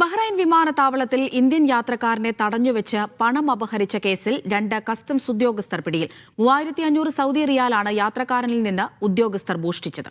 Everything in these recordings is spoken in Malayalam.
ബഹ്റൈൻ വിമാനത്താവളത്തിൽ ഇന്ത്യൻ യാത്രക്കാരനെ തടഞ്ഞുവെച്ച് പണം അപഹരിച്ച കേസിൽ രണ്ട് കസ്റ്റംസ് ഉദ്യോഗസ്ഥർ പിടിയിൽ. മൂവായിരത്തി അഞ്ഞൂറ് സൗദി റിയാലാണ് യാത്രക്കാരനിൽ നിന്ന് ഉദ്യോഗസ്ഥർ മോഷ്ടിച്ചത്.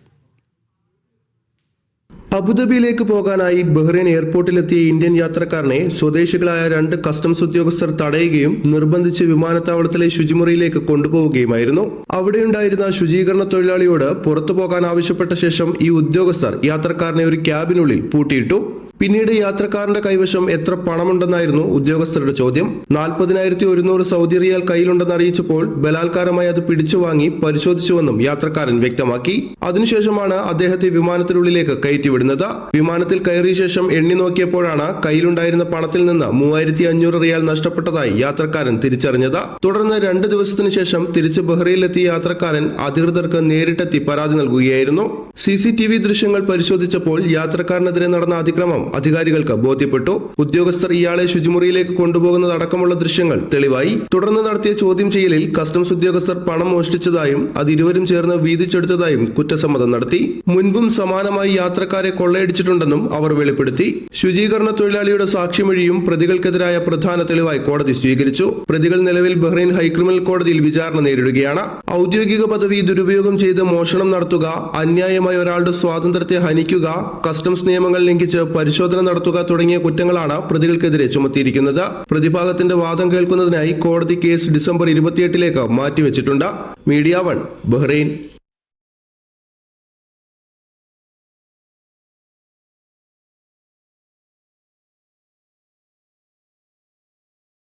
അബുദാബിയിലേക്ക് പോകാനായി ബഹ്റൈൻ എയർപോർട്ടിലെത്തിയ ഇന്ത്യൻ യാത്രക്കാരനെ സ്വദേശികളായ രണ്ട് കസ്റ്റംസ് ഉദ്യോഗസ്ഥർ തടയുകയും നിർബന്ധിച്ച് വിമാനത്താവളത്തിലെ ശുചിമുറിയിലേക്ക് കൊണ്ടുപോവുകയുമായിരുന്നു. അവിടെയുണ്ടായിരുന്ന ശുചീകരണ തൊഴിലാളിയോട് പുറത്തു പോകാൻ ആവശ്യപ്പെട്ട ശേഷം ഈ ഉദ്യോഗസ്ഥർ യാത്രക്കാരനെ ഒരു ക്യാബിനുള്ളിൽ പൂട്ടിയിട്ടു. പിന്നീട് യാത്രക്കാരന്റെ കൈവശം എത്ര പണമുണ്ടെന്നായിരുന്നു ഉദ്യോഗസ്ഥരുടെ ചോദ്യം. നാൽപ്പതിനായിരത്തി ഒരുന്നൂറ് സൗദി റിയാൽ കയ്യിലുണ്ടെന്ന് അറിയിച്ചപ്പോൾ ബലാത്കാരമായി അത് പിടിച്ചു വാങ്ങി പരിശോധിച്ചുവെന്നും യാത്രക്കാരൻ വ്യക്തമാക്കി. അതിനുശേഷമാണ് അദ്ദേഹത്തെ വിമാനത്തിനുള്ളിലേക്ക് കയറ്റിവിടുന്നത്. വിമാനത്തിൽ കയറിയ ശേഷം എണ്ണി നോക്കിയപ്പോഴാണ് കയ്യിലുണ്ടായിരുന്ന പണത്തിൽ നിന്ന് മൂവായിരത്തി അഞ്ഞൂറ് റിയാൽ നഷ്ടപ്പെട്ടതായി യാത്രക്കാരൻ തിരിച്ചറിഞ്ഞത്. തുടർന്ന് രണ്ട് ദിവസത്തിന് ശേഷം തിരിച്ച് ബഹ്റയിലെത്തിയ യാത്രക്കാരൻ അധികൃതർക്ക് നേരിട്ടെത്തി പരാതി നൽകുകയായിരുന്നു. സി സി ടി വി ദൃശ്യങ്ങൾ പരിശോധിച്ചപ്പോൾ യാത്രക്കാരനെതിരെ നടന്ന അതിക്രമം അധികാരികൾക്ക് ബോധ്യപ്പെട്ടു. ഉദ്യോഗസ്ഥർ ഇയാളെ ശുചിമുറിയിലേക്ക് കൊണ്ടുപോകുന്നതടക്കമുള്ള ദൃശ്യങ്ങൾ തെളിവായി. തുടർന്ന് നടത്തിയ ചോദ്യം ചെയ്യലിൽ കസ്റ്റംസ് ഉദ്യോഗസ്ഥർ പണം മോഷ്ടിച്ചതായും അത് ഇരുവരും ചേർന്ന് വീതിച്ചെടുത്തതായും കുറ്റസമ്മതം നടത്തി. മുൻപും സമാനമായി യാത്രക്കാരെ കൊള്ളയടിച്ചിട്ടുണ്ടെന്നും അവർ വെളിപ്പെടുത്തി. ശുചീകരണ തൊഴിലാളിയുടെ സാക്ഷിമൊഴിയും പ്രതികൾക്കെതിരായ പ്രധാന തെളിവായി കോടതി സ്വീകരിച്ചു. പ്രതികൾ നിലവിൽ ബഹ്റൈൻ ഹൈക്രിമിനൽ കോടതിയിൽ വിചാരണ നേരിടുകയാണ്. ഔദ്യോഗിക പദവി ദുരുപയോഗം ചെയ്ത് മോഷണം നടത്തുക അന്യായമായി ഒരാളുടെ സ്വാതന്ത്ര്യത്തെ ഹനിക്കുക കസ്റ്റംസ് നിയമങ്ങൾ ലംഘിച്ച് പരിശോധന നടത്തുക തുടങ്ങിയ കുറ്റങ്ങളാണ് പ്രതികൾക്കെതിരെ ചുമത്തിയിരിക്കുന്നത്. പ്രതിഭാഗത്തിന്റെ വാദം കേൾക്കുന്നതിനായി കോടതി കേസ് ഡിസംബർ ഇരുപത്തിയെട്ടിലേക്ക് മാറ്റിവെച്ചിട്ടുണ്ട്. Media one Bahrain.